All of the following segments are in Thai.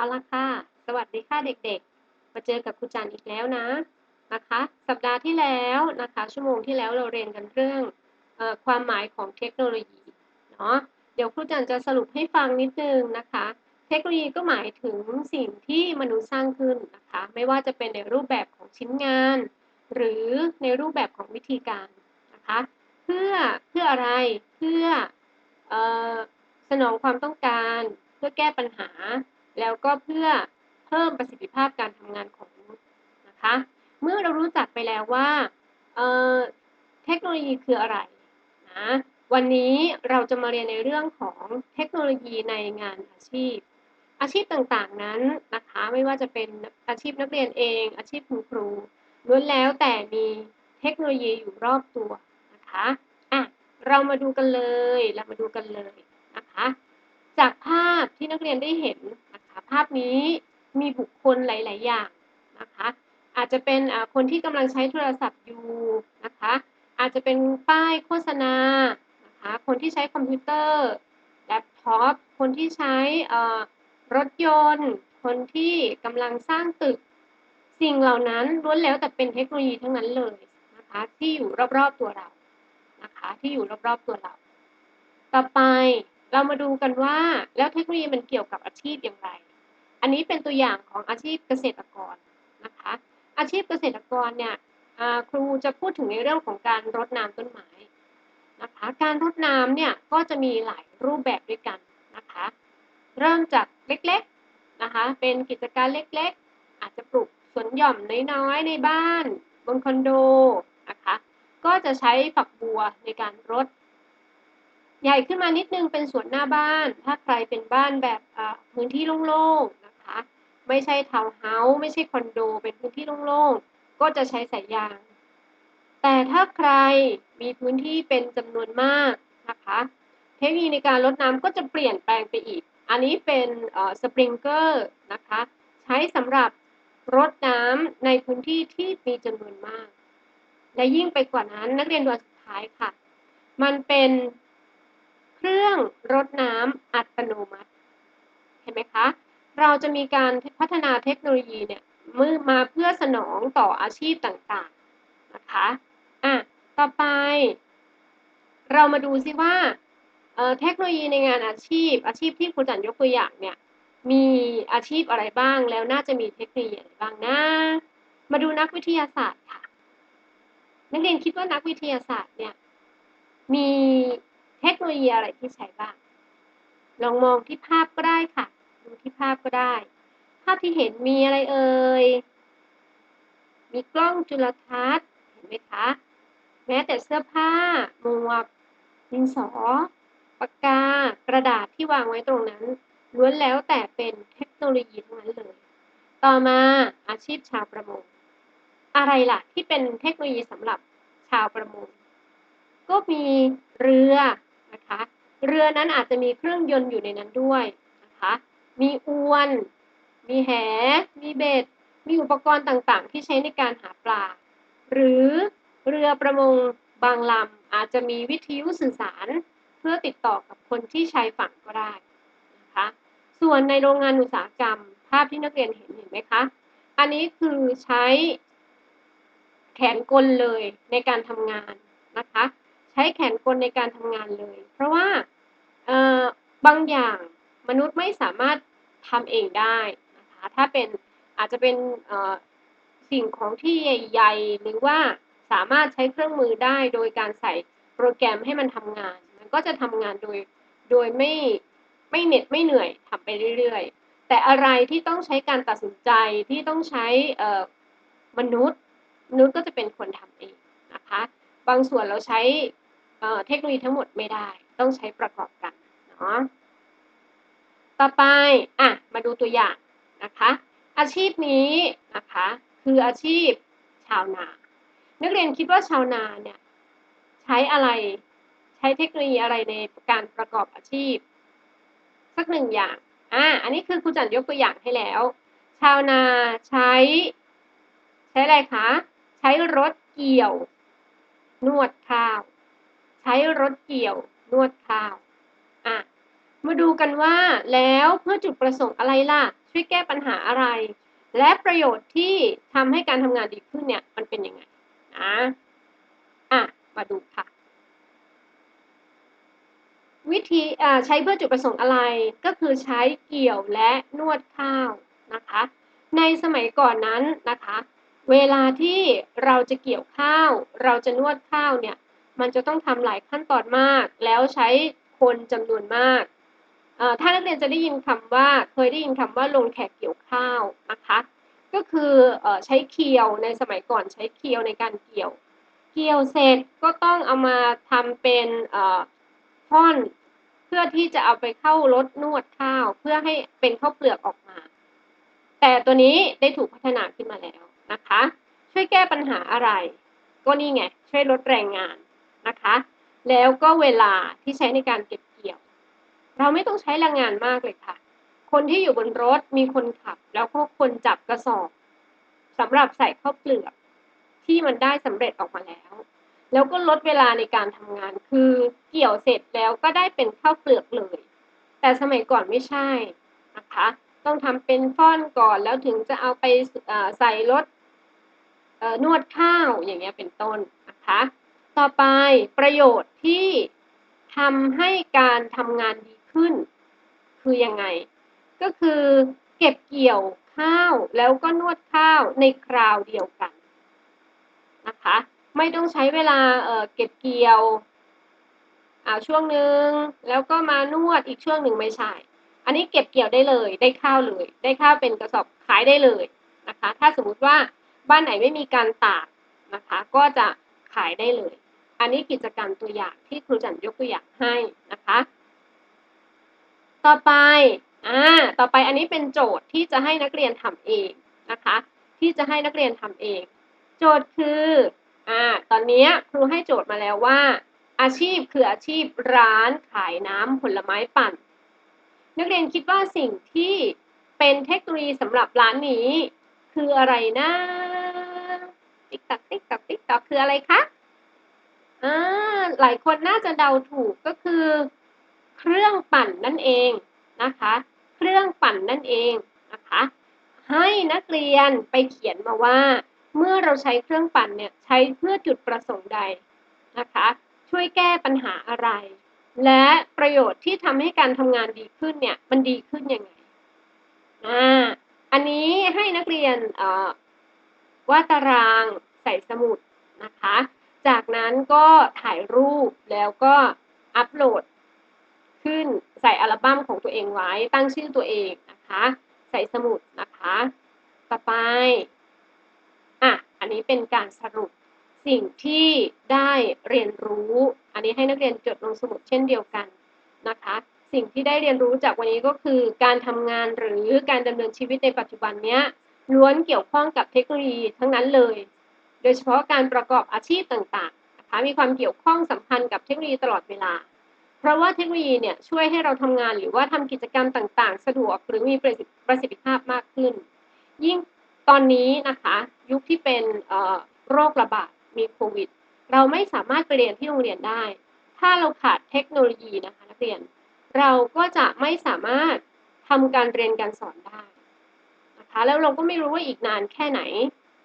เอาละค่ะ สวัสดีค่ะเด็กๆ มาเจอกับครูจันอีกแล้วนะนะคะ สัปดาห์ที่แล้วนะคะ ชั่วโมงที่แล้วเราเรียนกันเรื่องออความหมายของเทคโนโลยีเนาะเดี๋ยวครูจันจะสรุปให้ฟังนิดนึงนะคะ เทคโนโลยีก็หมายถึงสิ่งที่มนุษย์สร้างขึ้นนะคะ ไม่ว่าจะเป็นในรูปแบบของชิ้นงาน หรือในรูปแบบของวิธีการนะคะ เพื่อเพื่ออะไรเพื่อออสนองความต้องการ เพื่อแก้ปัญหา แล้วก็เพื่อเพิ่มประสิทธิภาพการทำงานของมนุษย์นะคะ เมื่อเรารู้จักไปแล้วว่าเอ่อเทคโนโลยีคืออะไรนะวันนี้เราจะมาเรียนในเรื่องของเทคโนโลยีในงานอาชีพ อาชีพต่างๆนั้นนะคะไม่ว่าจะเป็นอาชีพนักเรียนเอง อาชีพคุณครูล้วนแล้วแต่มีเทคโนโลยีอยู่รอบตัวนะคะอะเรามาดูกันเลยเรามาดูกันเลยนะคะ จากภาพที่นักเรียนได้เห็น ภาพนี้มีบุคคลหลาย ๆ อย่างนะคะ อาจจะเป็นคนที่กำลังใช้โทรศัพท์อยู่นะคะ อาจจะเป็นป้ายโฆษณานะคะคนที่ใช้คอมพิวเตอร์แล็ปท็อปคนที่ใช้รถยนต์ คนที่กำลังสร้างตึก สิ่งเหล่านั้นล้วนแล้วแต่เป็นเทคโนโลยีทั้งนั้นเลยนะคะที่อยู่รอบ ๆ ตัวเรานะคะที่อยู่รอบ ๆ ตัวเรา ต่อไป เรามาดูกันว่าแล้วเทคโนโลยีมันเกี่ยวกับอาชีพอย่างไร อันนี้เป็นตัวอย่างของอาชีพเกษตรกรนะคะ อาชีพเกษตรกรเนี่ยครูจะพูดถึงในเรื่องของการรดน้ำต้นไม้นะคะ การรดน้ำเนี่ยก็จะมีหลายรูปแบบด้วยกันนะคะ เริ่มจากเล็กๆนะคะ เป็นกิจการเล็กๆ อาจจะปลูกสวนหย่อมน้อยๆในบ้าน บนคอนโดนะคะ ก็จะใช้ฝักบัวในการรด ใหญ่ขึ้นมานิดนึงเป็นสวนหน้าบ้าน ถ้าใครเป็นบ้านแบบพื้นที่โล่งๆนะคะ ไม่ใช่ทาวน์เฮาส์ไม่ใช่คอนโด เป็นพื้นที่โล่งๆ ก็จะใช้สายยาง แต่ถ้าใครมีพื้นที่เป็นจำนวนมากนะคะ เทคนโลยีในการลดน้ำก็จะเปลี่ยนแปลงไปอีก อันนี้เป็นสปริงเกอร์นะคะ ใช้สำหรับรดน้ำในพื้นที่ที่มีจำนวนมาก และยิ่งไปกว่านั้นนักเรียนดูสุดท้ายค่ะ มันเป็น เครื่องรดน้ำอัตโนมัติ เห็นไหมคะ เราจะมีการพัฒนาเทคโนโลยีเนี่ยมือมาเพื่อสนองต่ออาชีพต่างๆนะคะอะต่อไป เรามาดูซิว่าเทคโนโลยีในงานอาชีพ อาชีพที่ครูจันยกตัวอย่างเนี่ยมีอาชีพอะไรบ้างแล้วน่าจะมีเทคโนโลยีอะไรบ้างนะมาดูนักวิทยาศาสตร์ค่ะ นักเรียนคิดว่านักวิทยาศาสตร์เนี่ยมี เทคโนโลยีอะไรที่ใช้บ้าง ลองมองที่ภาพก็ได้ค่ะ ดูที่ภาพก็ได้ ภาพที่เห็นมีอะไรเอ่ย มีกล้องจุลทรรศน์เห็นไหมคะ แม้แต่เสื้อผ้า หมวก ดินสอ ปากกา กระดาษที่วางไว้ตรงนั้น ล้วนแล้วแต่เป็นเทคโนโลยีทั้งนั้นเลย ต่อมาอาชีพชาวประมง อะไรล่ะที่เป็นเทคโนโลยีสำหรับชาวประมง ก็มีเรือ นะคะ เรือนั้นอาจจะมีเครื่องยนต์อยู่ในนั้นด้วยนะคะ มีอวน มีแห มีเบ็ด มีอุปกรณ์ต่างๆ ที่ใช้ในการหาปลา หรือเรือประมงบางลำอาจจะมีวิทยุสื่อสาร เพื่อติดต่อกับคนที่ชายฝั่งก็ได้นะคะ ส่วนในโรงงานอุตสาหกรรม ภาพที่นักเรียนเห็นเห็นไหมคะ อันนี้คือใช้แขนกลเลยในการทำงานนะคะ ใช้แขนกลในการทำงานเลย เพราะว่าบางอย่างมนุษย์ไม่สามารถทำเองได้นะคะถ้าเป็นอาจจะเป็นสิ่งของที่ใหญ่ๆ หรือว่าสามารถใช้เครื่องมือได้โดยการใส่โปรแกรมให้มันทำงาน มันก็จะทำงานโดยโดยไม่ไม่เหน็ดไม่เหนื่อยทำไปเรื่อยๆ แต่อะไรที่ต้องใช้การตัดสินใจที่ต้องใช้มนุษย์มนุษย์ก็จะเป็นคนทำเองนะคะ บางส่วนเราใช้ เทคโนโลยีทั้งหมดไม่ได้ ต้องใช้ประกอบกันเนาะต่อไปอะมาดูตัวอย่างนะคะ อาชีพนี้นะคะคืออาชีพชาวนา นักเรียนคิดว่าชาวนาเนี่ยใช้อะไรใช้เทคโนโลยีอะไรในการประกอบอาชีพ สักหนึ่งอย่างอ่าอันนี้คือครูจันยกตัวอย่างให้แล้ว ชาวนาใช้ ใช้อะไรคะ ใช้รถเกี่ยว นวดข้าว ใช้รถเกี่ยวนวดข้าวอะมาดูกันว่าแล้วเพื่อจุดประสงค์อะไรล่ะ ช่วยแก้ปัญหาอะไร และประโยชน์ที่ทำให้การทำงานดีขึ้นเนี่ยมันเป็นยังไงนะอะมาดูค่ะ วิธีใช้เพื่อจุดประสงค์อะไรก็คือใช้เกี่ยวและนวดข้าวนะคะ ในสมัยก่อนนั้นนะคะ เวลาที่เราจะเกี่ยวข้าว เราจะนวดข้าวเนี่ย มันจะต้องทำหลายขั้นตอนมาก แล้วใช้คนจำนวนมากถ้านักเรียนจะได้ยินคำว่าเคยได้ยินคำว่าลงแขกเกี่ยวข้าวนะคะ ก็คือใช้เคียวในสมัยก่อนใช้เคียวในการเกี่ยว เกี่ยวเสร็จก็ต้องเอามาทำเป็นท่อนเพื่อที่จะเอาไปเข้ารถนวดข้าว เพื่อให้เป็นข้าวเปลือกออกมา แต่ตัวนี้ได้ถูกพัฒนาขึ้นมาแล้วนะคะ ช่วยแก้ปัญหาอะไร ก็นี่ไงช่วยลดแรงงาน นะคะ แล้วก็เวลาที่ใช้ในการเก็บเกี่ยว เราไม่ต้องใช้แรงงานมากเลยค่ะ คนที่อยู่บนรถมีคนขับ แล้วก็คนจับกระสอบสำหรับใส่ข้าวเปลือกที่มันได้สำเร็จออกมาแล้ว แล้วก็ลดเวลาในการทำงาน คือเกี่ยวเสร็จแล้วก็ได้เป็นข้าวเปลือกเลย แต่สมัยก่อนไม่ใช่นะคะ ต้องทำเป็นฟ้อนก่อนแล้วถึงจะเอาไปใส่รถนวดข้าวอย่างเงี้ยเป็นต้นนะคะ ต่อไปประโยชน์ที่ทำให้การทำงานดีขึ้น คือยังไง ก็คือเก็บเกี่ยวข้าวแล้วก็นวดข้าวในคราวเดียวกันนะคะไม่ต้องใช้เวลาเออเก็บเกี่ยวอ่าช่วงหนึ่งแล้วก็มานวดอีกช่วงหนึ่งไม่ใช่ อันนี้เก็บเกี่ยวได้เลยได้ข้าวเลย ได้ข้าวเป็นกระสอบขายได้เลยนะคะ ถ้าสมมุติว่าบ้านไหนไม่มีการตากนะคะ ก็จะขายได้เลย อันนี้กิจกรรมตัวอย่างที่ครูจันยกตัวอย่างให้นะคะ ต่อไปอ่าต่อไปอันนี้เป็นโจทย์ที่จะให้นักเรียนทำเองนะคะ ที่จะให้นักเรียนทำเอง โจทย์คืออ่าตอนนี้ครูให้โจทย์มาแล้วว่า อาชีพคืออาชีพร้านขายน้ำผลไม้ปั่น นักเรียนคิดว่าสิ่งที่เป็นเทคโนโลยีสำหรับร้านนี้ คืออะไรนะติ๊กตักติ๊กตักติ๊กตักคืออะไรคะ อ่าหลายคนน่าจะเดาถูกก็คือ เครื่องปั่นนั่นเองนะคะ เครื่องปั่นนั่นเองนะคะ ให้นักเรียนไปเขียนมาว่า เมื่อเราใช้เครื่องปั่นเนี่ยใช้เพื่อจุดประสงค์ใดนะคะ ช่วยแก้ปัญหาอะไร และประโยชน์ที่ทำให้การทำงานดีขึ้นเนี่ยมันดีขึ้นยังไงอ่าอันนี้ให้นักเรียนวาดตารางใส่สมุดนะคะ จากนั้นก็ถ่ายรูปแล้วก็อัปโหลดขึ้นใส่อัลบั้มของตัวเองไว้ ตั้งชื่อตัวเองนะคะ ใส่สมุดนะคะ ต่อไปอะอันนี้เป็นการสรุปสิ่งที่ได้เรียนรู้ อันนี้ให้นักเรียนจดลงสมุดเช่นเดียวกันนะคะ สิ่งที่ได้เรียนรู้จากวันนี้ก็คือ การทำงานหรือการดำเนินชีวิตในปัจจุบันเนี้ยล้วนเกี่ยวข้องกับเทคโนโลยีทั้งนั้นเลย โดยเฉพาะการประกอบอาชีพต่างๆนะคะมีความเกี่ยวข้องสัมพันธ์กับเทคโนโลยีตลอดเวลา เพราะว่าเทคโนโลยีเนี่ยช่วยให้เราทำงานหรือว่าทำกิจกรรมต่างๆ สะดวกหรือมีประสิทธิภาพมากขึ้น ยิ่งตอนนี้นะคะยุคที่เป็นโรคระบาดมีโควิด เราไม่สามารถไปเรียนที่โรงเรียนได้ ถ้าเราขาดเทคโนโลยีนะคะนักเรียน เราก็จะไม่สามารถทำการเรียนการสอนได้นะคะแล้วเราก็ไม่รู้ว่าอีกนานแค่ไหน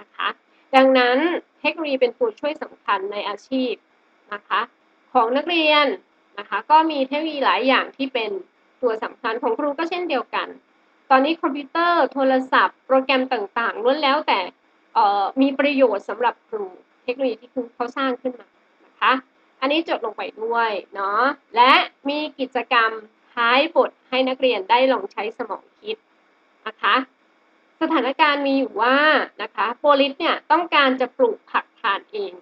นะคะ ดังนั้นเทคโนโลยีเป็นตัวช่วยสำคัญในอาชีพนะคะของนักเรียนนะคะก็มีเทคโนโลยีหลายอย่างที่เป็นตัวสำคัญของครูก็เช่นเดียวกัน ตอนนี้คอมพิวเตอร์โทรศัพท์ โปรแกรมต่างๆล้วนแล้วแต่มีประโยชน์สำหรับครูเทคโนโลยีที่ครูเขาสร้างขึ้นมานะคะอันนี้จดลงไปด้วยเนาะและมีกิจกรรมท้ายบทให้นักเรียนได้ลองใช้สมองคิดนะคะ สถานการณ์มีอยู่ว่านะคะโปลิสเนี่ยต้องการจะปลูกผักทานเอง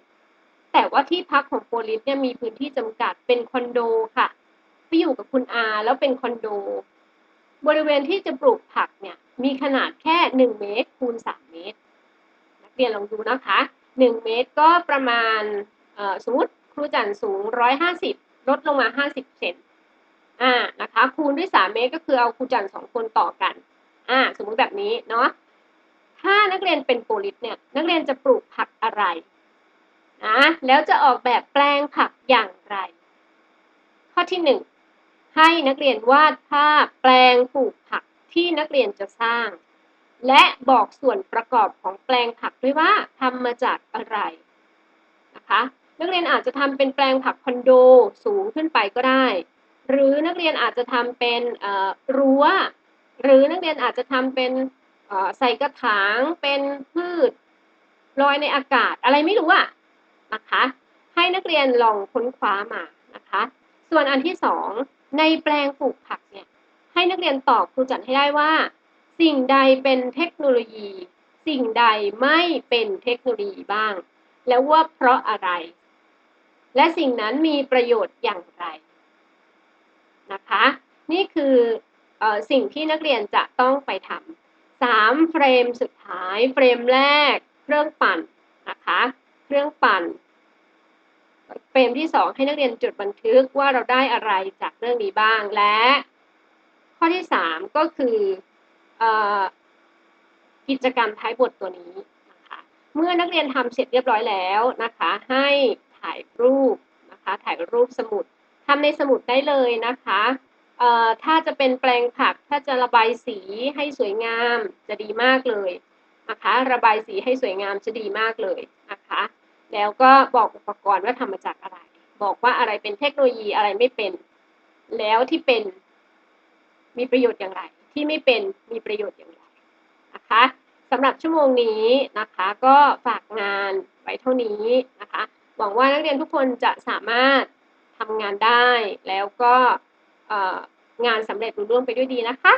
แต่ว่าที่พักของโปลิสเนี่ยมีพื้นที่จำกัดเป็นคอนโดค่ะไปอยู่กับคุณอาแล้วเป็นคอนโด บริเวณที่จะปลูกผักเนี่ยมีขนาดแค่หนึ่งเมตรคูณสามเมตร นักเรียนลองดูนะคะหนึ่งเมตรก็ประมาณสมมติครูจันสูงร้อยห้าสิบลดลงมาห้าสิบเซนอ่านะคะคูณด้วยสามเมตรก็คือเอาครูจันสองคนต่อกัน อ่าสมมุติแบบนี้เนาะถ้านักเรียนเป็นโปลิสเนี่ยนักเรียนจะปลูกผักอะไรนะแล้วจะออกแบบแปลงผักอย่างไร ข้อที่หนึ่งให้นักเรียนวาดภาพแปลงปลูกผักที่นักเรียนจะสร้าง และบอกส่วนประกอบของแปลงผักด้วยว่าทำมาจากอะไรนะคะนักเรียนอาจจะทำเป็นแปลงผักคอนโดสูงขึ้นไปก็ได้ หรือนักเรียนอาจจะทำเป็นรั้ว หรือนักเรียนอาจจะทำเป็นใส่กระถางเป็นพืชลอยในอากาศอะไรไม่รู้อะนะคะ ให้นักเรียนลองค้นคว้ามานะคะ ส่วนอันที่สองในแปลงปลูกผักเนี่ยให้นักเรียนตอบครูจัดให้ได้ว่า สิ่งใดเป็นเทคโนโลยี สิ่งใดไม่เป็นเทคโนโลยีบ้าง แล้วว่าเพราะอะไร และสิ่งนั้นมีประโยชน์อย่างไรนะคะ นี่คืออ สิ่งที่นักเรียนจะต้องไปทำสามเฟรมสุดท้าย เฟรมแรก เครื่องปั่นนะคะ เครื่องปั่น เฟรมที่สองให้นักเรียนจดบันทึกว่าเราได้อะไรจากเรื่องนี้บ้าง และ ข้อที่สามก็คืออกิจกรรมท้ายบทตัวนี้นะคะ เมื่อนักเรียนทำเสร็จเรียบร้อยแล้วนะคะ ให้ถ่ายรูปนะคะ ถ่ายรูปสมุดทำในสมุดได้เลยนะคะ ถ้าจะเป็นแปลงผักถ้าจะระบายสีให้สวยงามจะดีมากเลยนะคะระบายสีให้สวยงามจะดีมากเลยนะคะแล้วก็บอกอุปกรณ์ว่าทำมาจากอะไร บอกว่าอะไรเป็นเทคโนโลยีอะไรไม่เป็น แล้วที่เป็นมีประโยชน์อย่างไร ที่ไม่เป็นมีประโยชน์อย่างไรนะคะสำหรับชั่วโมงนี้นะคะก็ฝากงานไว้เท่านี้นะคะหวังว่านักเรียนทุกคนจะสามารถทำงานได้แล้วก็ งานสำเร็จรุ่ร่วงไปด้วยดีนะคะ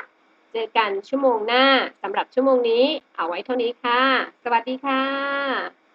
เจอกันชั่วโมงหน้าสำหรับชั่วโมงนี้ เอาไว้เท่านี้ค่ะ สวัสดีค่ะ